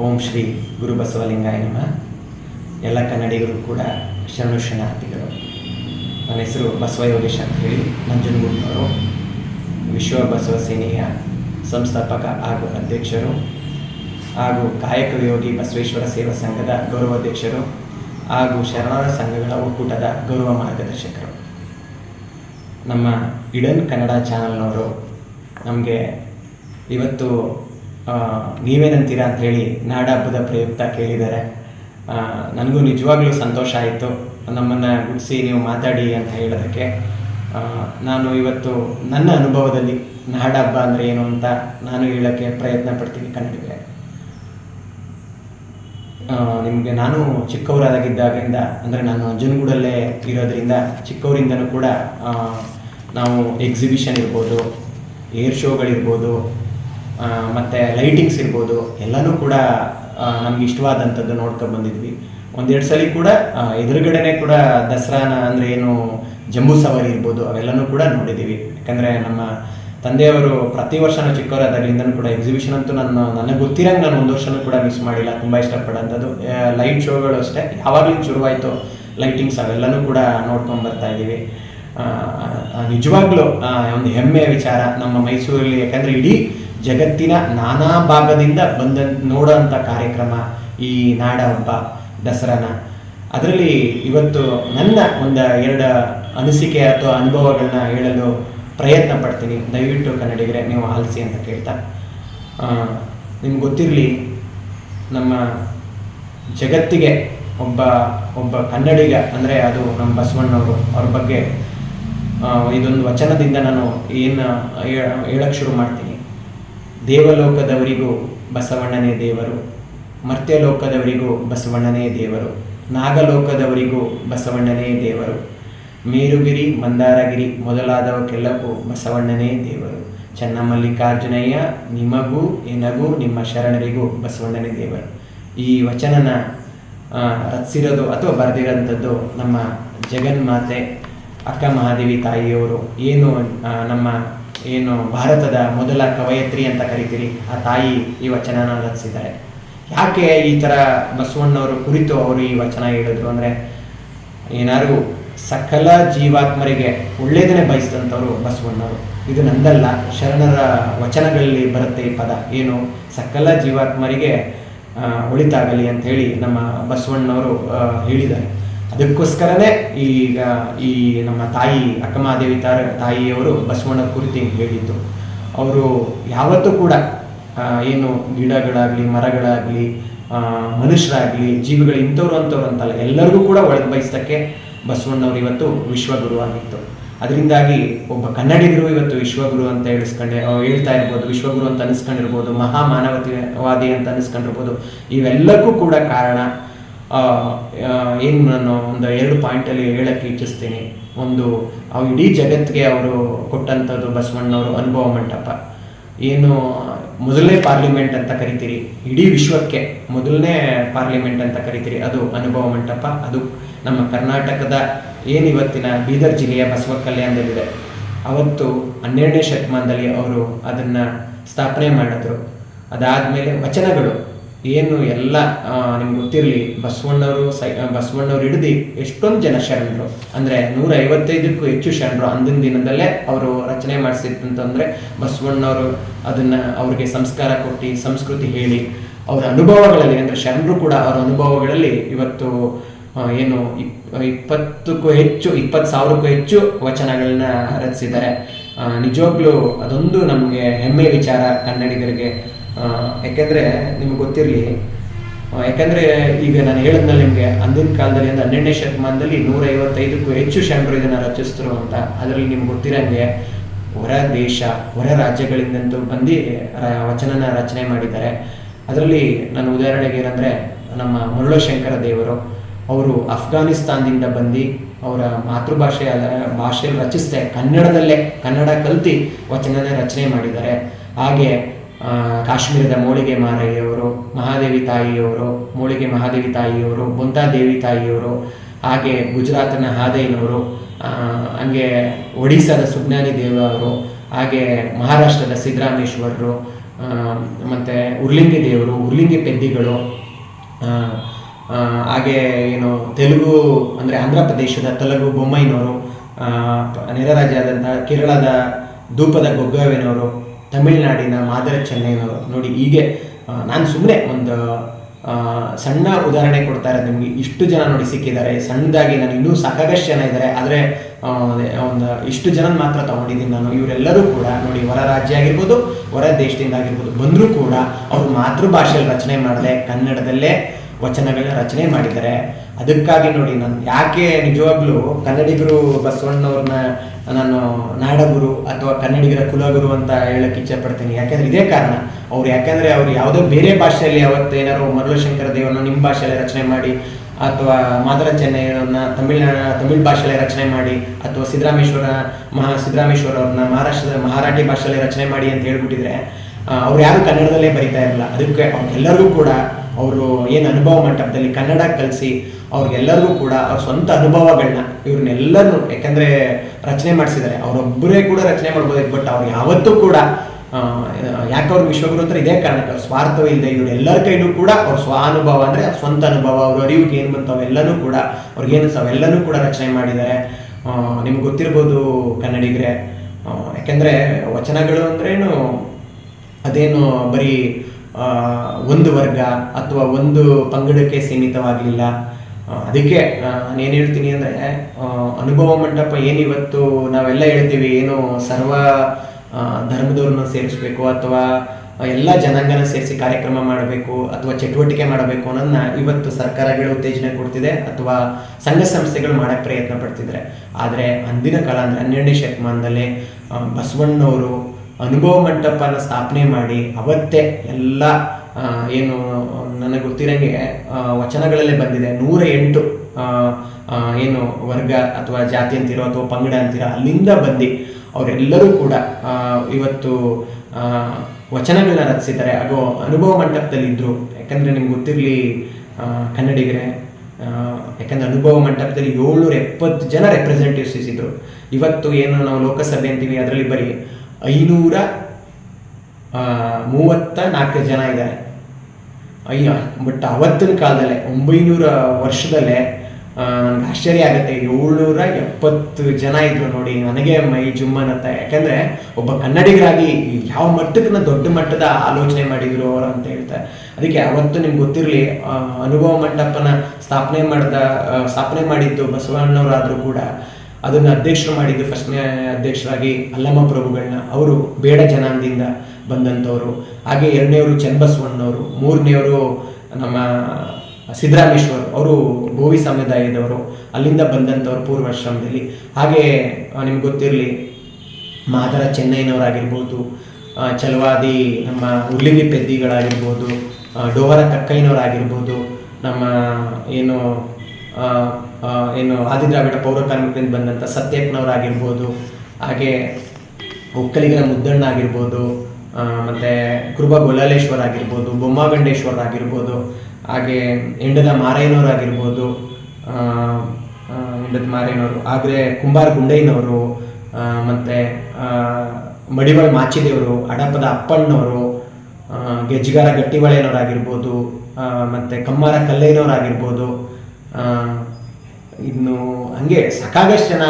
ಓಂ ಶ್ರೀ ಗುರು ಬಸವಲಿಂಗಾಯ ನಮಃ. ಎಲ್ಲ ಕನ್ನಡಿಗರು ಕೂಡ ಶರಣು ಶರಣಾರ್ಥಿಗಳು ನನ್ನ ಹೆಸರು ಬಸವ ಯೋಗೇಶ್ ಅಂತ ಹೇಳಿ ನಂಜನಗೂಡಿನವರು ವಿಶ್ವ ಬಸವ ಸೇನೆಯ ಸಂಸ್ಥಾಪಕ ಹಾಗೂ ಅಧ್ಯಕ್ಷರು ಹಾಗೂ ಕಾಯಕ ಯೋಗಿ ಬಸವೇಶ್ವರ ಸೇವಾ ಸಂಘದ ಗೌರವಾಧ್ಯಕ್ಷರು ಹಾಗೂ ಶರಣರ ಸಂಘಗಳ ಒಕ್ಕೂಟದ ಗೌರವ ಮಾರ್ಗದರ್ಶಕರು. ನಮ್ಮ ಇಡನ್ ಕನ್ನಡ ಚಾನಲ್ನವರು ನಮಗೆ ಇವತ್ತು ನೀವೇನಂತೀರಾ ಅಂತ ಹೇಳಿ ನಾಡ ಹಬ್ಬದ ಪ್ರಯುಕ್ತ ಕೇಳಿದ್ದಾರೆ. ನನಗೂ ನಿಜವಾಗ್ಲೂ ಸಂತೋಷ ಆಯಿತು. ನಮ್ಮನ್ನು ಗುಡಿಸಿ ನೀವು ಮಾತಾಡಿ ಅಂತ ಹೇಳೋದಕ್ಕೆ. ನಾನು ಇವತ್ತು ನನ್ನ ಅನುಭವದಲ್ಲಿ ನಾಡ ಹಬ್ಬ ಅಂದರೆ ಏನು ಅಂತ ನಾನು ಹೇಳೋಕ್ಕೆ ಪ್ರಯತ್ನ ಪಡ್ತೀನಿ ಕನ್ನಡಿಗರೇ. ನಿಮಗೆ ನಾನು ಚಿಕ್ಕವರಾದಾಗಿದ್ದಾಗಿಂದ ಅಂದರೆ ನಾನು ಅಂಜನಗೂಡಲ್ಲೇ ಇರೋದ್ರಿಂದ ಚಿಕ್ಕವರಿಂದನೂ ಕೂಡ ನಾವು ಎಕ್ಸಿಬಿಷನ್ ಇರ್ಬೋದು ಏರ್ ಶೋಗಳಿರ್ಬೋದು ಮತ್ತು ಲೈಟಿಂಗ್ಸ್ ಇರ್ಬೋದು, ಎಲ್ಲನೂ ಕೂಡ ನಮ್ಗೆ ಇಷ್ಟವಾದಂಥದ್ದು ನೋಡ್ಕೊಂಡು ಬಂದಿದ್ವಿ. ಒಂದೆರಡು ಸಲ ಕೂಡ ಎದುರುಗಡೆನೆ ಕೂಡ ದಸರಾನ ಅಂದರೆ ಏನು ಜಂಬೂ ಸವಾರಿ ಇರ್ಬೋದು, ಅವೆಲ್ಲನೂ ಕೂಡ ನೋಡಿದ್ದೀವಿ ಯಾಕಂದರೆ ನಮ್ಮ ತಂದೆಯವರು ಪ್ರತಿ ವರ್ಷನೂ ಚಿಕ್ಕವರಾದಾಗಲಿಂದನೂ ಕೂಡ ಎಕ್ಸಿಬಿಷನ್ ಅಂತೂ ನಾನು ನನಗೆ ಗೊತ್ತಿರಂಗೆ ನಾನು ಒಂದು ವರ್ಷನೂ ಕೂಡ ಮಿಸ್ ಮಾಡಿಲ್ಲ, ತುಂಬ ಇಷ್ಟಪಡೋಂಥದ್ದು. ಲೈಟ್ ಶೋಗಳು ಅಷ್ಟೇ, ಯಾವಾಗಲೂ ಶುರುವಾಯಿತು ಲೈಟಿಂಗ್ಸ್ ಅವೆಲ್ಲನೂ ಕೂಡ ನೋಡ್ಕೊಂಡು ಬರ್ತಾ ಇದ್ದೀವಿ. ನಿಜವಾಗ್ಲೂ ಒಂದು ಹೆಮ್ಮೆಯ ವಿಚಾರ ನಮ್ಮ ಮೈಸೂರಲ್ಲಿ, ಯಾಕಂದರೆ ಇಡೀ ಜಗತ್ತಿನ ನಾನಾ ಭಾಗದಿಂದ ಬಂದ ನೋಡೋಂಥ ಕಾರ್ಯಕ್ರಮ ಈ ನಾಡ ಹಬ್ಬ ದಸರಾನ. ಅದರಲ್ಲಿ ಇವತ್ತು ನನ್ನ ಒಂದು ಎರಡು ಅನಿಸಿಕೆ ಅಥವಾ ಅನುಭವಗಳನ್ನ ಹೇಳಲು ಪ್ರಯತ್ನ ಪಡ್ತೀನಿ. ದಯವಿಟ್ಟು ಕನ್ನಡಿಗರೆ, ನೀವು ಆಲಿಸಿ ಅಂತ ಕೇಳ್ತಾ. ನಿಮ್ಗೆ ಗೊತ್ತಿರಲಿ, ನಮ್ಮ ಜಗತ್ತಿಗೆ ಒಬ್ಬ ಒಬ್ಬ ಕನ್ನಡಿಗ, ಅಂದರೆ ಅದು ನಮ್ಮ ಬಸವಣ್ಣವರು, ಅವ್ರ ಬಗ್ಗೆ ಇದೊಂದು ವಚನದಿಂದ ನಾನು ಏನು ಹೇಳಕ್ಕೆ ಶುರು ಮಾಡ್ತೀನಿ. ದೇವಲೋಕದವರಿಗೂ ಬಸವಣ್ಣನೇ ದೇವರು, ಮರ್ತ್ಯಲೋಕದವರಿಗೂ ಬಸವಣ್ಣನೇ ದೇವರು, ನಾಗಲೋಕದವರಿಗೂ ಬಸವಣ್ಣನೇ ದೇವರು, ಮೇರುಗಿರಿ, ಮಂದಾರಗಿರಿ ಮೊದಲಾದವಕ್ಕೆಲ್ಲಕ್ಕೂ ಬಸವಣ್ಣನೇ ದೇವರು. ಚನ್ನಮಲ್ಲಿಕಾರ್ಜುನಯ್ಯ, ನಿಮಗೂ, ಎನಗೂ, ನಿಮ್ಮ ಶರಣರಿಗೂ ಬಸವಣ್ಣನೇ ದೇವರು. ಈ ವಚನನ ರಚಿಸಿರೋದು ಅಥವಾ ಬರೆದಿರೋಂಥದ್ದು ನಮ್ಮ ಜಗನ್ಮಾತೆ ಅಕ್ಕ ಮಹಾದೇವಿ ತಾಯಿಯವರು. ಏನು ನಮ್ಮ ಏನು ಭಾರತದ ಮೊದಲ ಕವಯತ್ರಿ ಅಂತ ಕರಿತೀರಿ, ಆ ತಾಯಿ ಈ ವಚನನ ರಚಿಸಿದ್ದಾರೆ. ಯಾಕೆ ಈ ಥರ ಬಸವಣ್ಣವರು ಕುರಿತು ಅವರು ಈ ವಚನ ಹೇಳಿದ್ರು ಅಂದರೆ, ಏನಾದ್ರು ಸಕಲ ಜೀವಾತ್ಮರಿಗೆ ಒಳ್ಳೆಯದನ್ನೇ ಬಯಸಿದಂಥವ್ರು ಬಸವಣ್ಣವರು. ಇದು ನಂದಲ್ಲ, ಶರಣರ ವಚನಗಳಲ್ಲಿ ಬರುತ್ತೆ ಈ ಪದ. ಏನು? ಸಕಲ ಜೀವಾತ್ಮರಿಗೆ ಉಳಿತಾಗಲಿ ಅಂತ ಹೇಳಿ ನಮ್ಮ ಬಸವಣ್ಣವರು ಹೇಳಿದ್ದಾರೆ. ಅದಕ್ಕೋಸ್ಕರನೇ ಈಗ ಈ ನಮ್ಮ ತಾಯಿ ಅಕ್ಕಮಹಾದೇವಿ ತಾರ, ತಾಯಿಯವರು ಬಸವಣ್ಣ ಕುರಿತು ಹೇಳಿದ್ದು. ಅವರು ಯಾವತ್ತೂ ಕೂಡ ಏನು ಗಿಡಗಳಾಗಲಿ, ಮರಗಳಾಗಲಿ ಮನುಷ್ಯರಾಗಲಿ, ಜೀವಿಗಳು ಇಂಥವ್ರು ಅಂಥವ್ರು ಅಂತಲ್ಲ, ಎಲ್ಲರಿಗೂ ಕೂಡ ಒಳಗೆ ಬಯಸೋಕ್ಕೆ ಬಸವಣ್ಣವ್ರು ಇವತ್ತು ವಿಶ್ವಗುರು ಆಗಿತ್ತು. ಅದರಿಂದಾಗಿ ಒಬ್ಬ ಕನ್ನಡಿಗರು ಇವತ್ತು ವಿಶ್ವಗುರು ಅಂತ ಹೇಳಿಸ್ಕೊಂಡೆ ಹೇಳ್ತಾ ಇರ್ಬೋದು, ವಿಶ್ವಗುರು ಅಂತ ಅನಿಸ್ಕೊಂಡಿರ್ಬೋದು ಮಹಾ ಮಾನವತೆವಾದಿ ಅಂತ ಅನಿಸ್ಕೊಂಡಿರ್ಬೋದು, ಇವೆಲ್ಲಕ್ಕೂ ಕೂಡ ಕಾರಣ ಏನು ನಾನು ಒಂದು ಎರಡು ಪಾಯಿಂಟಲ್ಲಿ ಹೇಳಕ್ಕೆ ಇಚ್ಛಿಸ್ತೀನಿ. ಒಂದು ಇಡೀ ಜಗತ್ತಿಗೆ ಅವರು ಕೊಟ್ಟಂಥದ್ದು ಬಸವಣ್ಣವರು ಅನುಭವ ಮಂಟಪ. ಏನು, ಮೊದಲನೇ ಪಾರ್ಲಿಮೆಂಟ್ ಅಂತ ಕರಿತೀರಿ, ಇಡೀ ವಿಶ್ವಕ್ಕೆ ಮೊದಲನೇ ಪಾರ್ಲಿಮೆಂಟ್ ಅಂತ ಕರಿತೀರಿ, ಅದು ಅನುಭವ ಮಂಟಪ. ಅದು ನಮ್ಮ ಕರ್ನಾಟಕದ ಏನು ಇವತ್ತಿನ ಬೀದರ್ ಜಿಲ್ಲೆಯ ಬಸವ ಕಲ್ಯಾಣದಲ್ಲಿದೆ. ಅವತ್ತು ಹನ್ನೆರಡನೇ ಶತಮಾನದಲ್ಲಿ ಅವರು ಅದನ್ನು ಸ್ಥಾಪನೆ ಮಾಡಿದ್ರು. ಅದಾದಮೇಲೆ ವಚನಗಳು. ಏನು ಎಲ್ಲ ನಿಮ್ಗೆ ಗೊತ್ತಿರಲಿ, ಬಸವಣ್ಣವರು, ಸೈ ಬಸವಣ್ಣವ್ರು ಹಿಡಿದು ಎಷ್ಟೊಂದು ಜನ ಶರಣರು. ಅಂದರೆ ನೂರ ಐವತ್ತೈದಕ್ಕೂ ಹೆಚ್ಚು ಶರಣರು ಅಂದಿನ ದಿನದಲ್ಲೇ ಅವರು ರಚನೆ ಮಾಡಿಸಿತ್ತಂತಂದರೆ ಬಸವಣ್ಣವರು ಅದನ್ನು ಅವ್ರಿಗೆ ಸಂಸ್ಕಾರ ಕೊಟ್ಟು, ಸಂಸ್ಕೃತಿ ಹೇಳಿ, ಅವರ ಅನುಭವಗಳಲ್ಲಿ, ಅಂದರೆ ಶರಣರು ಕೂಡ ಅವರ ಅನುಭವಗಳಲ್ಲಿ ಇವತ್ತು ಏನು ಇಪ್, ಇಪ್ಪತ್ತಕ್ಕೂ ಹೆಚ್ಚು, ಇಪ್ಪತ್ತು ಸಾವಿರಕ್ಕೂ ಹೆಚ್ಚು ವಚನಗಳನ್ನ ರಚಿಸಿದ್ದಾರೆ. ನಿಜವಾಗ್ಲೂ ಅದೊಂದು ನಮಗೆ ಹೆಮ್ಮೆ ವಿಚಾರ ಕನ್ನಡಿಗರಿಗೆ. ಯಾಕೆಂದರೆ ನಿಮ್ಗೆ ಗೊತ್ತಿರಲಿ ಯಾಕಂದರೆ ಈಗ ನಾನು ಹೇಳಿದ್ಮೇಲೆ ನಿಮಗೆ, ಅಂದಿನ ಕಾಲದಲ್ಲಿ ಅಂದರೆ ಹನ್ನೆರಡನೇ ಶತಮಾನದಲ್ಲಿ ನೂರ ಐವತ್ತೈದಕ್ಕೂ ಹೆಚ್ಚು ಶರಣರು ಇದನ್ನು ರಚಿಸಿದ್ರು ಅಂತ. ಅದರಲ್ಲಿ ನಿಮ್ಗೆ ಗೊತ್ತಿರಂಗೆ ಹೊರ ದೇಶ, ಹೊರ ರಾಜ್ಯಗಳಿಂದಂತೂ ಬಂದು ವಚನನ ರಚನೆ ಮಾಡಿದ್ದಾರೆ. ಅದರಲ್ಲಿ ನಾನು ಉದಾಹರಣೆಗೆ ಏನಂದರೆ, ನಮ್ಮ ಮುರುಳಶಂಕರ ದೇವರು, ಅವರು ಅಫ್ಘಾನಿಸ್ತಾನದಿಂದ ಬಂದು ಅವರ ಮಾತೃಭಾಷೆಯ, ಭಾಷೆಯಲ್ಲಿ ರಚಿಸ್ತೆ ಕನ್ನಡದಲ್ಲೇ, ಕನ್ನಡ ಕಲ್ತಿ ವಚನನ ರಚನೆ ಮಾಡಿದ್ದಾರೆ. ಹಾಗೆ ಕಾಶ್ಮೀರದ ಮೋಳಿಗೆ ಮಾರಯ್ಯವರು, ಮಹಾದೇವಿ ತಾಯಿಯವರು ಮೋಳಿಗೆ ಮಹಾದೇವಿ ತಾಯಿಯವರು ಬೊಂತಾದೇವಿ ತಾಯಿಯವರು, ಹಾಗೆ ಗುಜರಾತ್ನ ಹಾದೈನವರು ಹಂಗೆ ಒಡಿಸ್ಸಾದ ಸುಜ್ಞಾನಿ ದೇವ ಅವರು, ಹಾಗೆ ಮಹಾರಾಷ್ಟ್ರದ ಸಿದ್ದರಾಮೇಶ್ವರರು ಮತ್ತು ಉರ್ಲಿಂಗಿ ದೇವರು, ಉರ್ಲಿಂಗಿ ಪೆದ್ದಿಗಳು ಹಾಗೆ ಏನು ತೆಲುಗು ಅಂದರೆ ಆಂಧ್ರ ಪ್ರದೇಶದ ತೆಲುಗು ಬೊಮ್ಮೈನವರು ನೆರೆ ರಾಜ್ಯ ಆದಂಥ ಕೇರಳದ ಧೂಪದ ಗೊಗ್ಗವೇನವರು ತಮಿಳುನಾಡಿನ ಮಾದರ ಚೆನ್ನೈನವರು ನೋಡಿ ಹೀಗೆ ನಾನು ಸುಮ್ಮನೆ ಒಂದು ಸಣ್ಣ ಉದಾಹರಣೆ ಕೊಡ್ತಾ ಇರೋದು ನಿಮಗೆ. ಇಷ್ಟು ಜನ ನೋಡಿ ಸಿಕ್ಕಿದ್ದಾರೆ. ಸಣ್ಣದಾಗಿ ನಾನು ಇನ್ನೂ ಸಾಕಷ್ಟು ಜನ ಇದ್ದಾರೆ. ಆದರೆ ಒಂದು, ಇಷ್ಟು ಜನ ಮಾತ್ರ ತಗೊಂಡಿದ್ದೀನಿ ನಾನು. ಇವರೆಲ್ಲರೂ ಕೂಡ ನೋಡಿ ಹೊರ ರಾಜ್ಯ ಆಗಿರ್ಬೋದು, ಹೊರ ದೇಶದಿಂದ ಆಗಿರ್ಬೋದು, ಬಂದರೂ ಕೂಡ ಅವರು ಮಾತೃಭಾಷೆಯಲ್ಲಿ ರಚನೆ ಮಾಡದೆ ಕನ್ನಡದಲ್ಲೇ ವಚನಗಳನ್ನ ರಚನೆ ಮಾಡಿದ್ದಾರೆ. ಅದಕ್ಕಾಗಿ ನೋಡಿ, ನಾನು ಯಾಕೆ ನಿಜವಾಗ್ಲೂ ಕನ್ನಡಿಗರು ಬಸವಣ್ಣವ್ರನ್ನ ನಾನು ನಾಡಗುರು ಅಥವಾ ಕನ್ನಡಿಗರ ಕುಲಗುರು ಅಂತ ಹೇಳಕ್ಕೆ ಇಚ್ಛಪಡ್ತೀನಿ ಯಾಕಂದ್ರೆ ಇದೇ ಕಾರಣ. ಅವ್ರು ಯಾಕಂದ್ರೆ ಅವ್ರು ಯಾವುದೋ ಬೇರೆ ಭಾಷೆಯಲ್ಲಿ ಅವತ್ತೇನಾದ್ರು ಮರುಳಶಂಕರ ದೇವರನ್ನ ನಿಮ್ಮ ಭಾಷೆಯಲ್ಲಿ ರಚನೆ ಮಾಡಿ ಅಥವಾ ಮಾದರ ಚೆನ್ನೈಯವ್ರನ್ನ ತಮಿಳ್ನಾಡ ತಮಿಳ್ ಭಾಷೆಯಲ್ಲಿ ರಚನೆ ಮಾಡಿ ಅಥವಾ ಸಿದ್ದರಾಮೇಶ್ವರ ಮಹಾ ಸಿದ್ದರಾಮೇಶ್ವರ ಅವ್ರನ್ನ ಮಹಾರಾಷ್ಟ್ರದ ಮಹಾರಾಠಿ ಭಾಷೆಯಲ್ಲಿ ರಚನೆ ಮಾಡಿ ಅಂತ ಹೇಳ್ಬಿಟ್ಟಿದ್ರೆ ಅವ್ರು ಯಾರು ಕನ್ನಡದಲ್ಲೇ ಬರಿತಾ ಇರಲಿಲ್ಲ ಅದಕ್ಕೆ ಅವ್ರಿಗೆಲ್ಲರಿಗೂ ಕೂಡ ಅವರು ಏನು ಅನುಭವ ಮಂಟಪದಲ್ಲಿ ಕನ್ನಡ ಕಲಿಸಿ ಅವ್ರಿಗೆಲ್ಲರಿಗೂ ಕೂಡ ಅವ್ರ ಸ್ವಂತ ಅನುಭವಗಳನ್ನ ಇವ್ರನ್ನೆಲ್ಲರೂ ಯಾಕಂದರೆ ರಚನೆ ಮಾಡಿಸಿದ್ದಾರೆ. ಅವರೊಬ್ಬರೇ ಕೂಡ ರಚನೆ ಮಾಡ್ಬೋದು ಬಟ್ ಅವ್ರು ಯಾವತ್ತೂ ಕೂಡ ಯಾಕೆ ಅವ್ರಿಗೆ ವಿಶ್ವಗುರು ಅಂತ ಇದೇ ಕಾರಣಕ್ಕೆ ಅವ್ರ ಇವರು ಎಲ್ಲರ ಕೈಲೂ ಕೂಡ ಅವ್ರ ಸ್ವಾನುಭವ ಅಂದ್ರೆ ಅವ್ರ ಸ್ವಂತ ಅನುಭವ, ಅವ್ರ ಅರಿವಿಗೆ ಏನು ಬಂತು ಅವೆಲ್ಲನೂ ಕೂಡ ಅವ್ರಿಗೇನು ಅವೆಲ್ಲನೂ ಕೂಡ ರಚನೆ ಮಾಡಿದ್ದಾರೆ. ನಿಮ್ಗೆ ಗೊತ್ತಿರ್ಬೋದು ಕನ್ನಡಿಗರೇ. ಯಾಕಂದ್ರೆ ವಚನಗಳು ಅಂದ್ರೇನು ಅದೇನು ಬರೀ ಒಂದು ವರ್ಗ ಅಥವಾ ಒಂದು ಪಂಗಡಕ್ಕೆ ಸೀಮಿತವಾಗಲಿಲ್ಲ ಅದಕ್ಕೆ ನಾನು ಹೇಳ್ತೀನಿ ಅಂದರೆ ಅನುಭವ ಮಂಟಪ ಏನಿವತ್ತು ನಾವೆಲ್ಲ ಹೇಳ್ತೀವಿ, ಏನು ಸರ್ವ ಧರ್ಮದವ್ರನ್ನ ಸೇರಿಸ್ಬೇಕು ಅಥವಾ ಎಲ್ಲ ಜನಾಂಗನ ಸೇರಿಸಿ ಕಾರ್ಯಕ್ರಮ ಮಾಡಬೇಕು ಅಥವಾ ಚಟುವಟಿಕೆ ಮಾಡಬೇಕು ಅನ್ನೋದನ್ನ ಇವತ್ತು ಸರ್ಕಾರಗಳು ಉತ್ತೇಜನ ಕೊಡ್ತಿದೆ ಅಥವಾ ಸಂಘ ಸಂಸ್ಥೆಗಳು ಮಾಡೋಕ್ಕೆ ಪ್ರಯತ್ನ ಪಡ್ತಿದ್ದಾರೆ. ಆದರೆ ಅಂದಿನ ಕಾಲ ಅಂದರೆ ಹನ್ನೆರಡನೇ ಶತಮಾನದಲ್ಲಿ ಬಸವಣ್ಣವರು ಅನುಭವ ಮಂಟಪನ ಸ್ಥಾಪನೆ ಮಾಡಿ ಅವತ್ತೇ ಎಲ್ಲ ಏನು, ನನಗೆ ಗೊತ್ತಿರಂಗೆ ವಚನಗಳಲ್ಲೇ ಬಂದಿದೆ. ನೂರ ಎಂಟು ಏನು ವರ್ಗ ಅಥವಾ ಜಾತಿ ಅಂತಿರೋ ಅಥವಾ ಪಂಗಡ ಅಂತಿರೋ ಅಲ್ಲಿಂದ ಬಂದು ಅವರೆಲ್ಲರೂ ಕೂಡ ಇವತ್ತು ವಚನಗಳನ್ನ ರಚಿಸಿದ್ದಾರೆ. ಹಾಗೂ ಅನುಭವ ಮಂಟಪದಲ್ಲಿ ಇದ್ರು ಯಾಕಂದ್ರೆ ನಿಮ್ಗೆ ಗೊತ್ತಿರಲಿ ಕನ್ನಡಿಗರೇ ಯಾಕಂದರೆ ಅನುಭವ ಮಂಟಪದಲ್ಲಿ ಏಳ್ನೂರ ಎಪ್ಪತ್ತು ಜನ ರೆಪ್ರೆಸೆಂಟೇಟಿವ್ಸ್ ಇದ್ರು ಇವತ್ತು ಏನು ನಾವು ಲೋಕಸಭೆ ಅಂತೀವಿ, ಅದರಲ್ಲಿ ಬರೀ ಐನೂರ ಮೂವತ್ತ ನಾಲ್ಕು ಜನ ಇದ್ದಾರೆ ಅಯ್ಯ ಬಟ್ ಅವತ್ತಿನ ಕಾಲದಲ್ಲೇ, ಒಂಬೈನೂರ ವರ್ಷದಲ್ಲೇ ನನಗೆ ಆಶ್ಚರ್ಯ ಆಗುತ್ತೆ. ಏಳ್ನೂರ ಎಪ್ಪತ್ತು ಜನ ಇದ್ರು ನೋಡಿ, ನನಗೆ ಮೈ ಜುಮ್ಮನತ್ತ ಯಾಕಂದ್ರೆ, ಒಬ್ಬ ಕನ್ನಡಿಗರಾಗಿ ಯಾವ ಮಟ್ಟಕ್ಕೆ ನಾನು ದೊಡ್ಡ ಮಟ್ಟದ ಆಲೋಚನೆ ಮಾಡಿದ್ರು ಅವರು ಅಂತ ಹೇಳ್ತಾರೆ. ಅದಕ್ಕೆ ಅವತ್ತು ನಿಮ್ಗೆ ಗೊತ್ತಿರಲಿ ಅನುಭವ ಮಂಟಪನ ಸ್ಥಾಪನೆ ಮಾಡಿದ ಸ್ಥಾಪನೆ ಮಾಡಿದ್ದು ಬಸವಣ್ಣವರಾದರೂ ಕೂಡ ಅದನ್ನ ಅಧ್ಯಕ್ಷರು ಮಾಡಿದ್ದು ಫಸ್ಟ್ನೇ ಅಧ್ಯಕ್ಷರಾಗಿ ಅಲ್ಲಮ್ಮ ಪ್ರಭುಗಳನ್ನ. ಅವರು ಬೇಡ ಜನಾಂಗದಿಂದ ಬಂದಂಥವರು. ಹಾಗೆ ಎರಡನೇವರು ಚನ್ನಬಸವಣ್ಣವರು, ಮೂರನೇವರು ನಮ್ಮ ಸಿದ್ದರಾಮೇಶ್ವರ್ ಅವರು ಗೋವಿ ಸಮುದಾಯದವರು, ಅಲ್ಲಿಂದ ಬಂದಂಥವ್ರು ಪೂರ್ವಾಶ್ರಮದಲ್ಲಿ ಹಾಗೆ ನಿಮ್ಗೆ ಗೊತ್ತಿರಲಿ, ಮಾದರ ಚೆನ್ನೈನವರಾಗಿರ್ಬೋದು ಚಲವಾದಿ ನಮ್ಮ ಉರ್ಲಿಂಗಿ ಪೆದ್ದಿಗಳಾಗಿರ್ಬೋದು ಡೋವರ ಕಕ್ಕೈನವರಾಗಿರ್ಬೋದು ನಮ್ಮ, ಏನು ಏನು ಆದಿದ್ರಾವಿಡ ಪೌರ ಕಾರ್ಮಿಕರಿಂದ ಬಂದಂಥ ಸತ್ಯಪ್ಪನವರಾಗಿರ್ಬೋದು ಹಾಗೆ ಒಕ್ಕಲಿಗನ ಮುದ್ದಣ್ಣ ಆಗಿರ್ಬೋದು ಮತ್ತು ಕೃಪ ಗೊಲಾಲೇಶ್ವರ ಆಗಿರ್ಬೋದು ಬೊಮ್ಮಗಂಡೇಶ್ವರ ಆಗಿರ್ಬೋದು ಹಾಗೆ ಹೆಂಡದ ಮಾರಯ್ಯನವರಾಗಿರ್ಬೋದು ಹೆಂಡದ ಮಾರಯ್ಯನವರು, ಆದರೆ ಕುಂಬಾರ ಗುಂಡಯ್ಯನವರು ಮತ್ತು ಮಡಿವಾಳ್ ಮಾಚಿದೇವರು, ಅಡಪದ ಅಪ್ಪಣ್ಣವರು ಗೆಜ್ಗಾರ ಗೆಜ್ಜಿಗಾರ ಗಟ್ಟಿಬಳೆಯನವರಾಗಿರ್ಬೋದು ಮತ್ತೆ ಕಮ್ಮಾರ ಕಲ್ಲಯ್ಯನವರಾಗಿರ್ಬೋದು ಇನ್ನು ಹಂಗೆ ಸಾಕಾಗಷ್ಟು ಜನ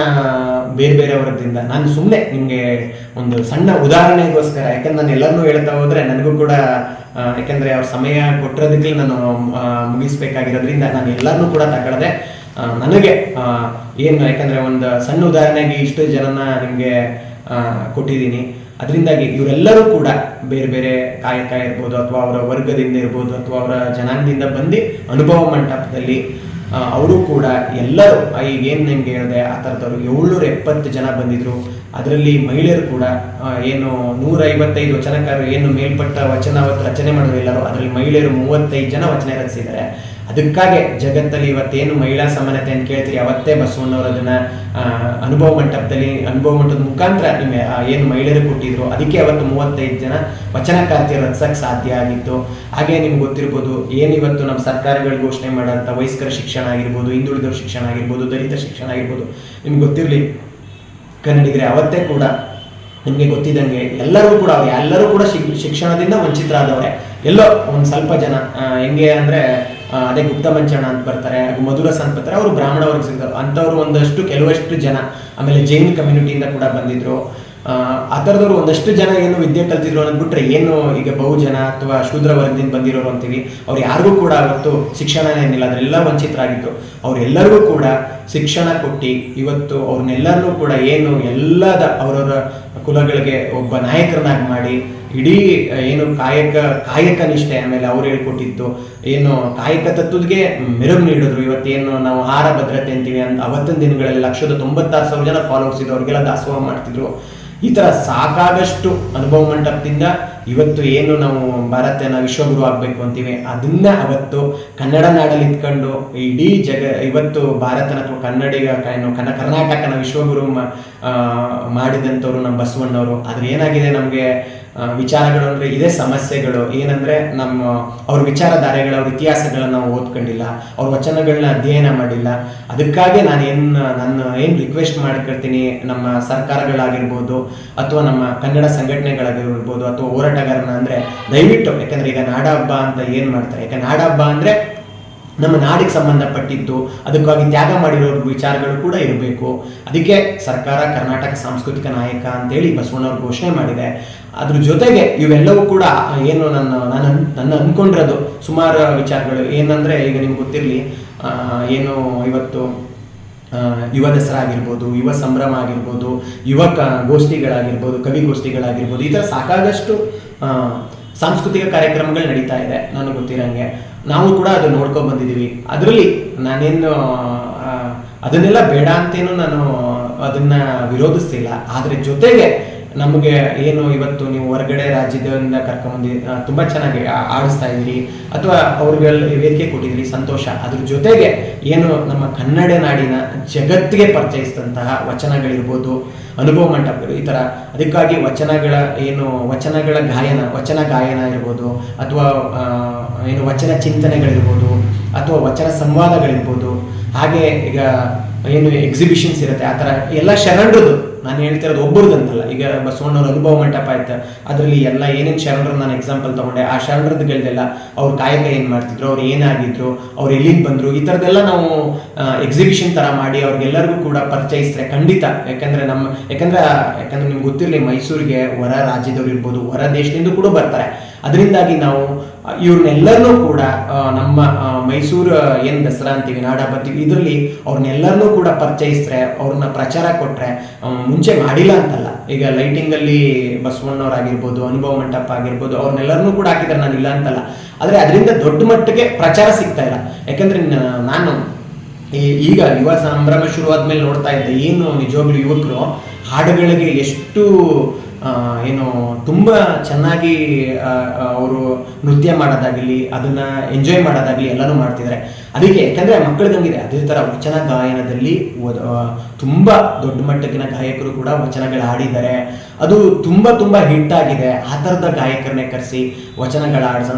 ಬೇರೆ ಬೇರೆ ವರ್ಗದಿಂದ ನಾನು ಸುಮ್ಮನೆ ನಿಮಗೆ ಒಂದು ಸಣ್ಣ ಉದಾಹರಣೆಗೋಸ್ಕರ, ಯಾಕಂದ್ರೆ ನಾನು ಎಲ್ಲರನ್ನೂ ಹೇಳ್ತಾ ಹೋದ್ರೆ ನನಗೂ ಕೂಡ ಯಾಕೆಂದ್ರೆ ಅವ್ರ ಸಮಯ ಕೊಟ್ಟಿರೋದಕ್ಕೆ ನಾನು ಮುಗಿಸ್ಬೇಕಾಗಿರೋದ್ರಿಂದ ನಾನು ಎಲ್ಲರನ್ನೂ ಕೂಡ ತಗೊಳ್ಳದೆ ನನಗೆ ಏನು, ಯಾಕಂದ್ರೆ ಒಂದು ಸಣ್ಣ ಉದಾಹರಣೆಗೆ ಇಷ್ಟು ಜನನ ನಿಮಗೆ ಕೊಟ್ಟಿದ್ದೀನಿ. ಅದರಿಂದಾಗಿ ಇವರೆಲ್ಲರೂ ಕೂಡ ಬೇರೆ ಬೇರೆ ಕಾಯಕ ಇರ್ಬೋದು, ಅಥವಾ ಅವರ ವರ್ಗದಿಂದ ಇರ್ಬೋದು, ಅಥವಾ ಅವರ ಜನಾಂಗದಿಂದ ಬಂದು ಅನುಭವ ಮಂಟಪದಲ್ಲಿ ಅವರು ಕೂಡ ಎಲ್ಲರೂ ಏನು ನಿಮ್ಗೆ ಹೇಳಿದೆ, ಆ ಥರದವರು ಏಳ್ನೂರ ಎಪ್ಪತ್ತು ಜನ ಬಂದಿದ್ರು. ಅದರಲ್ಲಿ ಮಹಿಳೆಯರು ಕೂಡ ಏನು ನೂರ ಐವತ್ತೈದು ವಚನಕಾರರು, ಏನು ಮೇಲ್ಪಟ್ಟ ವಚನ ರಚನೆ ಮಾಡಿದ್ರು ಎಲ್ಲರೂ, ಅದರಲ್ಲಿ ಮಹಿಳೆಯರು ಮೂವತ್ತೈದು ಜನ ವಚನ ರಚಿಸಿದ್ದಾರೆ. ಅದಕ್ಕಾಗೆ ಜಗತ್ತಲ್ಲಿ ಇವತ್ತೇನು ಮಹಿಳಾ ಸಮಾನತೆ ಅಂತ ಕೇಳ್ತೀರಿ, ಅವತ್ತೇ ಬಸವಣ್ಣವರು ಅದನ್ನ ಅನುಭವ ಮಂಟಪದಲ್ಲಿ, ಅನುಭವ ಮಂಟಪದ ಮುಖಾಂತರ ನಿಮಗೆ ಏನು ಮಹಿಳೆಯರು ಕೊಟ್ಟಿದ್ರು, ಅದಕ್ಕೆ ಅವತ್ತು ಮೂವತ್ತೈದು ಜನ ವಚನಕಾರ್ತಿಯ ರಚಿಸಕ್ಕೆ ಸಾಧ್ಯ ಆಗಿತ್ತು. ಹಾಗೆ ನಿಮ್ಗೆ ಗೊತ್ತಿರ್ಬೋದು, ಏನು ಇವತ್ತು ನಮ್ಮ ಸರ್ಕಾರಗಳು ಘೋಷಣೆ ಮಾಡೋಂಥ ವಯಸ್ಕರ ಶಿಕ್ಷಣ ಆಗಿರ್ಬೋದು, ಹಿಂದುಳಿದವ್ರ ಶಿಕ್ಷಣ ಆಗಿರ್ಬೋದು, ದಲಿತ ಶಿಕ್ಷಣ ಆಗಿರ್ಬೋದು, ನಿಮ್ಗೆ ಗೊತ್ತಿರಲಿ, ಕನ್ನಡಿಗರೇ, ಅವತ್ತೇ ಕೂಡ ನಿಮಗೆ ಗೊತ್ತಿದ್ದಂಗೆ ಎಲ್ಲರೂ ಕೂಡ ಅವ್ರು, ಎಲ್ಲರೂ ಕೂಡ ಶಿಕ್- ಶಿಕ್ಷಣದಿಂದ ವಂಚಿತರಾದವ್ರೆ. ಎಲ್ಲೋ ಒಂದು ಸ್ವಲ್ಪ ಜನ ಹೆಂಗೆ ಅಂದರೆ ಅದೇ ಗುಪ್ತ ಮಂಚಣ್ಣ ಅಂತ ಬರ್ತಾರೆ ಮಧುರ ಅಂತ ಬರ್ತಾರೆ ಅವರು ಬ್ರಾಹ್ಮಣ ವರ್ಗ ಸಿಗ್ತಾರೆ ಅಂಥವ್ರು ಒಂದಷ್ಟು ಕೆಲವಷ್ಟು ಜನ ಆಮೇಲೆ ಜೈನ್ ಕಮ್ಯುನಿಟಿಯಿಂದ ಕೂಡ ಬಂದಿದ್ರು. ಆ, ಥರದವ್ರು ಒಂದಷ್ಟು ಜನ ಏನು ವಿದ್ಯೆ ಕಲ್ತಿದ್ರು ಅನ್ನೋದ್ಬಿಟ್ರೆ ಏನು ಈಗ ಬಹುಜನ ಅಥವಾ ಶೂದ್ರ ವರ್ಗದಿಂದ ಬಂದಿರೋರು ಅಂತೀವಿ ಅವ್ರು ಯಾರಿಗೂ ಕೂಡ ಅವತ್ತು ಶಿಕ್ಷಣ ಏನಿಲ್ಲ ಅದರೆಲ್ಲ ವಂಚಿತರಾಗಿದ್ದು ಅವರೆಲ್ಲರಿಗೂ ಕೂಡ ಶಿಕ್ಷಣ ಕೊಟ್ಟು ಇವತ್ತು ಅವ್ರನ್ನೆಲ್ಲರನ್ನೂ ಕೂಡ ಏನು ಎಲ್ಲದ ಅವರವರ ಕುಲಗಳಿಗೆ ಒಬ್ಬ ನಾಯಕರನ್ನಾಗಿ ಮಾಡಿ ಇಡೀ ಏನು ಕಾಯಕ ಕಾಯಕ ನಿಷ್ಠೆ ಆಮೇಲೆ ಅವ್ರು ಹೇಳ್ಕೊಟ್ಟಿದ್ದು, ಏನು ಕಾಯಕ ತತ್ವಕ್ಕೆ ಮೆರುಗು ನೀಡಿದ್ರು. ಇವತ್ತೇನು ನಾವು ಆಹಾರ ಭದ್ರತೆ ಅಂತೀವಿ ಅಂತ ಅವತ್ತಿನ ದಿನಗಳಲ್ಲಿ ಲಕ್ಷದ ತೊಂಬತ್ತಾರು ಸಾವಿರ ಜನ ಫಾಲೋವರ್ಸ್ ಇದ್ರು ಅವ್ರಿಗೆಲ್ಲ ದಾಸೋಹ ಮಾಡ್ತಿದ್ರು. ಈ ತರ ಸಾಕಾದಷ್ಟು ಅನುಭವ ಮಂಟಪದಿಂದ ಇವತ್ತು ಏನು ನಾವು ಭಾರತನ ವಿಶ್ವಗುರು ಆಗಬೇಕು ಅಂತೀವಿ. ಅದನ್ನ ಅವತ್ತು ಕನ್ನಡ ನಾಡಲ್ಲಿ ಇಟ್ಕೊಂಡು ಇಡೀ ಜಗ, ಇವತ್ತು ಭಾರತನ ಅಥವಾ ಕನ್ನಡಿಗ ಏನು ಕನ್ನ ಕರ್ನಾಟಕನ ವಿಶ್ವಗುರು ಮಾಡಿದಂಥವ್ರು ನಮ್ಮ ಬಸವಣ್ಣವರು. ಆದ್ರೆ ಏನಾಗಿದೆ ನಮಗೆ? ವಿಚಾರಗಳು ಅಂದರೆ ಇದೇ ಸಮಸ್ಯೆಗಳು. ಏನಂದ್ರೆ ನಮ್ಮ ಅವ್ರ ವಿಚಾರಧಾರೆಗಳ, ಅವ್ರ ಇತಿಹಾಸಗಳನ್ನ ನಾವು ಓದ್ಕೊಂಡಿಲ್ಲ, ಅವ್ರ ವಚನಗಳನ್ನ ಅಧ್ಯಯನ ಮಾಡಿಲ್ಲ. ಅದಕ್ಕಾಗಿ ನಾನು ಏನು ನಾನು ಏನು ರಿಕ್ವೆಸ್ಟ್ ಮಾಡ್ಕೊಳ್ತೀನಿ ನಮ್ಮ ಸರ್ಕಾರಗಳಾಗಿರ್ಬೋದು ಅಥವಾ ನಮ್ಮ ಕನ್ನಡ ಸಂಘಟನೆಗಳಾಗಿರ್ಬೋದು ಅಥವಾ ಹೋರಾಟಗಾರನ ಅಂದರೆ ದಯವಿಟ್ಟು, ಯಾಕಂದ್ರೆ ಈಗ ನಾಡಹಬ್ಬ ಅಂತ ಏನು ಮಾಡ್ತಾರೆ? ಯಾಕಂದ್ರೆ ನಾಡಹಬ್ಬ ಅಂದ್ರೆ ನಮ್ಮ ನಾಡಿಗೆ ಸಂಬಂಧಪಟ್ಟಿದ್ದು, ಅದಕ್ಕಾಗಿ ತ್ಯಾಗ ಮಾಡಿರೋ ವಿಚಾರಗಳು ಕೂಡ ಇರಬೇಕು. ಅದಕ್ಕೆ ಸರ್ಕಾರ ಕರ್ನಾಟಕ ಸಾಂಸ್ಕೃತಿಕ ನಾಯಕ ಅಂತೇಳಿ ಬಸವಣ್ಣವ್ರು ಘೋಷಣೆ ಮಾಡಿದೆ. ಅದ್ರ ಜೊತೆಗೆ ಇವೆಲ್ಲವೂ ಕೂಡ ಏನು ನನ್ನ ನಾನು ನನ್ನ ಅನ್ಕೊಂಡಿರೋದು. ಸುಮಾರು ವಿಚಾರಗಳು. ಏನಂದ್ರೆ ಈಗ ನಿಮ್ಗೆ ಗೊತ್ತಿರಲಿ ಏನು ಇವತ್ತು ಯುವ ದಸರಾ ಆಗಿರ್ಬೋದು ಯುವ ಸಂಭ್ರಮ ಆಗಿರ್ಬೋದು, ಯುವ ಗೋಷ್ಠಿಗಳಾಗಿರ್ಬೋದು ಕವಿಗೋಷ್ಠಿಗಳಾಗಿರ್ಬೋದು ಈ ಥರ ಸಾಕಾದಷ್ಟು ಸಾಂಸ್ಕೃತಿಕ ಕಾರ್ಯಕ್ರಮಗಳು ನಡೀತಾ ಇದೆ. ನನಗೆ ಗೊತ್ತಿರಂಗೆ. ನಾವು ಕೂಡ ಅದು ನೋಡ್ಕೊಂಡ್ ಬಂದಿದ್ದೀವಿ ಅದರಲ್ಲಿ ನಾನೇನು ಅದನ್ನೆಲ್ಲ ಬೇಡ ಅಂತೇನು ನಾನು ಅದನ್ನ ವಿರೋಧಿಸ್ತಿಲ್ಲ. ಆದರೆ ಜೊತೆಗೆ ನಮಗೆ ಏನು ಇವತ್ತು ನೀವು ಹೊರಗಡೆ ರಾಜ್ಯದಿಂದ ಕರ್ಕೊಂಬಂದಿ ಆ, ತುಂಬಾ ಚೆನ್ನಾಗಿ ಆಡಿಸ್ತಾ ಇದ್ದೀರಿ ಅಥವಾ ಅವ್ರಿಗೆಲ್ಲ ವೇದಿಕೆ ಕೊಟ್ಟಿದ್ರಿ ಸಂತೋಷ. ಅದ್ರ ಜೊತೆಗೆ ಏನು ನಮ್ಮ ಕನ್ನಡ ನಾಡಿನ ಜಗತ್ತಿಗೆ ಪರಿಚಯಿಸಿದಂತಹ ವಚನಗಳಿರ್ಬೋದು ಅನುಭವ ಮಂಟಪಗಳು ಈ ಥರ ಅದಕ್ಕಾಗಿ ವಚನಗಳ ಏನು ವಚನಗಳ ಗಾಯನ ವಚನ ಗಾಯನ ಇರ್ಬೋದು ಅಥವಾ ಏನು ವಚನ ಚಿಂತನೆಗಳಿರ್ಬೋದು ಅಥವಾ ವಚನ ಸಂವಾದಗಳಿರ್ಬೋದು. ಹಾಗೆ ಈಗ ಏನು ಎಕ್ಸಿಬಿಷನ್ಸ್ ಇರುತ್ತೆ ಆ ಥರ ಎಲ್ಲ ಶರಣರದು. ನಾನು ಹೇಳ್ತಿರೋದು ಒಬ್ಬರದಂತಲ್ಲ ಈಗ ಬಸವಣ್ಣವ್ರ ಅನುಭವ ಮಂಟಪ ಆಯ್ತು ಅದರಲ್ಲಿ ಎಲ್ಲ ಏನೇನು ಶರಣರು ನಾನು ಎಕ್ಸಾಂಪಲ್ ತಗೊಂಡೆ, ಆ ಶರಣರದ್ಗಳದೆಲ್ಲ ಅವ್ರ ಕಾಯಕ ಏನು ಮಾಡ್ತಿದ್ರು, ಅವ್ರು ಏನಾಗಿದ್ರು, ಅವ್ರು ಎಲ್ಲಿಗೆ ಬಂದರು, ಈ ಥರದ್ದೆಲ್ಲ ನಾವು ಎಕ್ಸಿಬಿಷನ್ ಥರ ಮಾಡಿ ಅವ್ರಿಗೆಲ್ಲರಿಗೂ ಕೂಡ ಪರಿಚಯಿಸಿದ್ರೆ ಖಂಡಿತ. ಯಾಕಂದರೆ ನಮ್ಮ, ಯಾಕಂದ್ರೆ ಯಾಕಂದ್ರೆ ನಿಮ್ಗೆ ಗೊತ್ತಿರಲಿ ಮೈಸೂರಿಗೆ ಹೊರ ರಾಜ್ಯದವ್ರು ಇರ್ಬೋದು ಹೊರ ದೇಶದಿಂದ ಕೂಡ ಬರ್ತಾರೆ. ಅದರಿಂದಾಗಿ ನಾವು ಇವ್ರನ್ನೆಲ್ಲರನ್ನೂ ಕೂಡ ನಮ್ಮ ಮೈಸೂರು ಏನು ದಸರಾ ಅಂತೀವಿ, ನಾಡ ಬರ್ತೀವಿ ಇದರಲ್ಲಿ ಅವ್ರನ್ನೆಲ್ಲರನ್ನೂ ಕೂಡ ಪರಿಚಯಿಸಿದ್ರೆ ಅವ್ರನ್ನ ಪ್ರಚಾರ ಕೊಟ್ಟರೆ ಮುಂಚೆ ಮಾಡಿಲ್ಲ ಅಂತಲ್ಲ. ಈಗ ಲೈಟಿಂಗಲ್ಲಿ ಬಸವಣ್ಣವ್ರಾಗಿರ್ಬೋದು, ಅನುಭವ ಮಂಟಪ ಆಗಿರ್ಬೋದು, ಅವ್ರನ್ನೆಲ್ಲರನ್ನೂ ಕೂಡ ಹಾಕಿದ್ರೆ ನಾನು ಇಲ್ಲ ಅಂತಲ್ಲ. ಆದರೆ ಅದರಿಂದ ದೊಡ್ಡ ಮಟ್ಟಿಗೆ ಪ್ರಚಾರ ಸಿಗ್ತಾ ಇಲ್ಲ. ಯಾಕಂದ್ರೆ ನಾನು ಈಗ ಯುವ ಸಂಭ್ರಮ ಶುರು ಆದ್ಮೇಲೆ ನೋಡ್ತಾ ಇದ್ದೆ, ಏನು ನಿಜವಾಗ್ಲೂ ಯುವಕರು ಹಾಡುಗಳಿಗೆ ಎಷ್ಟು ಏನು ತುಂಬ ಚೆನ್ನಾಗಿ ಅವರು ನೃತ್ಯ ಮಾಡೋದಾಗಲಿ ಅದನ್ನ ಎಂಜಾಯ್ ಮಾಡೋದಾಗಲಿ ಎಲ್ಲನೂ ಮಾಡ್ತಿದ್ದಾರೆ. ಅದಕ್ಕೆ ಯಾಕಂದ್ರೆ ಮಕ್ಕಳಿಗೆ ಹಂಗಿದೆ. ಅದೇ ಥರ ವಚನ ಗಾಯನದಲ್ಲಿ ತುಂಬಾ ದೊಡ್ಡ ಮಟ್ಟಕ್ಕಿನ ಗಾಯಕರು ಕೂಡ ವಚನಗಳು ಹಾಡಿದ್ದಾರೆ. ಅದು ತುಂಬ ತುಂಬ ಹಿಟ್ ಆಗಿದೆ. ಆ ಥರದ ಗಾಯಕರನ್ನೇ ಕರೆಸಿ ವಚನಗಳ ಆಡ್ಸ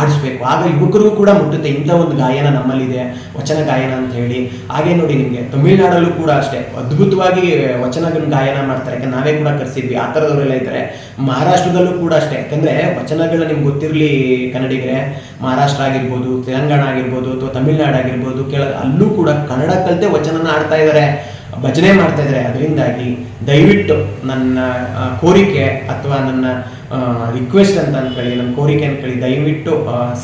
ಆಡಿಸ್ಬೇಕು. ಆಗ ಯುವಕರಿಗೂ ಕೂಡ ಮುಟ್ಟುತ್ತೆ. ಇಂಥ ಒಂದು ಗಾಯನ ನಮ್ಮಲ್ಲಿದೆ. ವಚನ ಗಾಯನ ಅಂತ ಹೇಳಿ. ಹಾಗೆ ನೋಡಿ ನಿಮಗೆ ತಮಿಳುನಾಡಲ್ಲೂ ಕೂಡ ಅಷ್ಟೇ. ಅದ್ಭುತವಾಗಿ ವಚನಗಳ ಗಾಯನ ಮಾಡ್ತಾರೆ. ಯಾಕಂದ್ರೆ ನಾವೇ ಕೂಡ ಕರೆಸಿದ್ವಿ. ಆ ಥರದವರೆಲ್ಲ ಇದ್ದಾರೆ. ಮಹಾರಾಷ್ಟ್ರದಲ್ಲೂ ಕೂಡ ಅಷ್ಟೇ. ಯಾಕಂದ್ರೆ ವಚನಗಳು ನಿಮ್ಗೆ ಗೊತ್ತಿರಲಿ ಕನ್ನಡಿಗರೇ. ಮಹಾರಾಷ್ಟ್ರ ಆಗಿರ್ಬೋದು, ತೆಲಂಗಾಣ ಆಗಿರ್ಬೋದು, ಅಥವಾ ತಮಿಳ್ನಾಡು ಆಗಿರ್ಬೋದು ಅಲ್ಲೂ ಕೂಡ ಕನ್ನಡ ಕಲಿತೆ ವಚನನ ಆಡ್ತಾ ಇದ್ದಾರೆ ಭಜನೆ ಮಾಡ್ತಾ ಇದ್ದಾರೆ ಅದರಿಂದಾಗಿ ದಯವಿಟ್ಟು ನನ್ನ ಕೋರಿಕೆ ಅಥವಾ ನನ್ನ ರಿಕ್ವೆಸ್ಟ್ ಅಂತ ಅನ್ಕೊಳ್ಳಿ, ನನ್ನ ಕೋರಿಕೆ ಅನ್ಕೊಳ್ಳಿ. ದಯವಿಟ್ಟು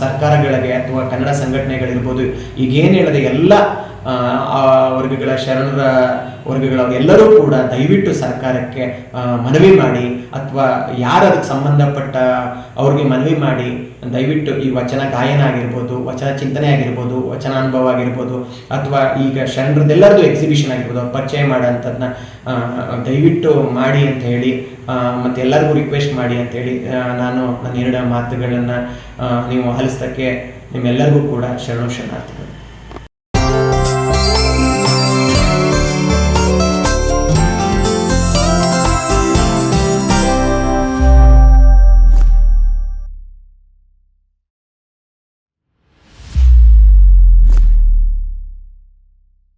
ಸರ್ಕಾರಗಳಿಗೆ ಅಥವಾ ಕನ್ನಡ ಸಂಘಟನೆಗಳಿರ್ಬೋದು ಈಗ ಏನು ಹೇಳಿದೆ ಎಲ್ಲ ವರ್ಗಗಳ ಶರಣರ ವರ್ಗಗಳವ್ರು ಎಲ್ಲರೂ ಕೂಡ ದಯವಿಟ್ಟು ಸರ್ಕಾರಕ್ಕೆ ಮನವಿ ಮಾಡಿ ಅಥವಾ ಯಾರು ಅದಕ್ಕೆ ಸಂಬಂಧಪಟ್ಟ ಅವ್ರಿಗೆ ಮನವಿ ಮಾಡಿ, ದಯವಿಟ್ಟು ಈ ವಚನ ಗಾಯನ ಆಗಿರ್ಬೋದು, ವಚನ ಚಿಂತನೆ ಆಗಿರ್ಬೋದು ವಚನ ಅನುಭವ ಆಗಿರ್ಬೋದು, ಅಥವಾ ಈಗ ಶರಣರದೆಲ್ಲರದು ಎಕ್ಸಿಬಿಷನ್ ಆಗಿರ್ಬೋದು, ಅವ್ರು ಪರಿಚಯ ಮಾಡೋಂಥದ್ದನ್ನ ದಯವಿಟ್ಟು ಮಾಡಿ ಅಂತ ಹೇಳಿ ಮತ್ತು ಎಲ್ಲರಿಗೂ ರಿಕ್ವೆಸ್ಟ್ ಮಾಡಿ ಅಂತ ಹೇಳಿ ನಾನು ನನ್ನ ಎರಡು ಮಾತುಗಳನ್ನು ನೀವು ಆಲಿಸೋಕ್ಕೆ ನಿಮ್ಮೆಲ್ಲರಿಗೂ ಕೂಡ ಶರಣು ಶರಣಾರ್ಥಿಗಳು.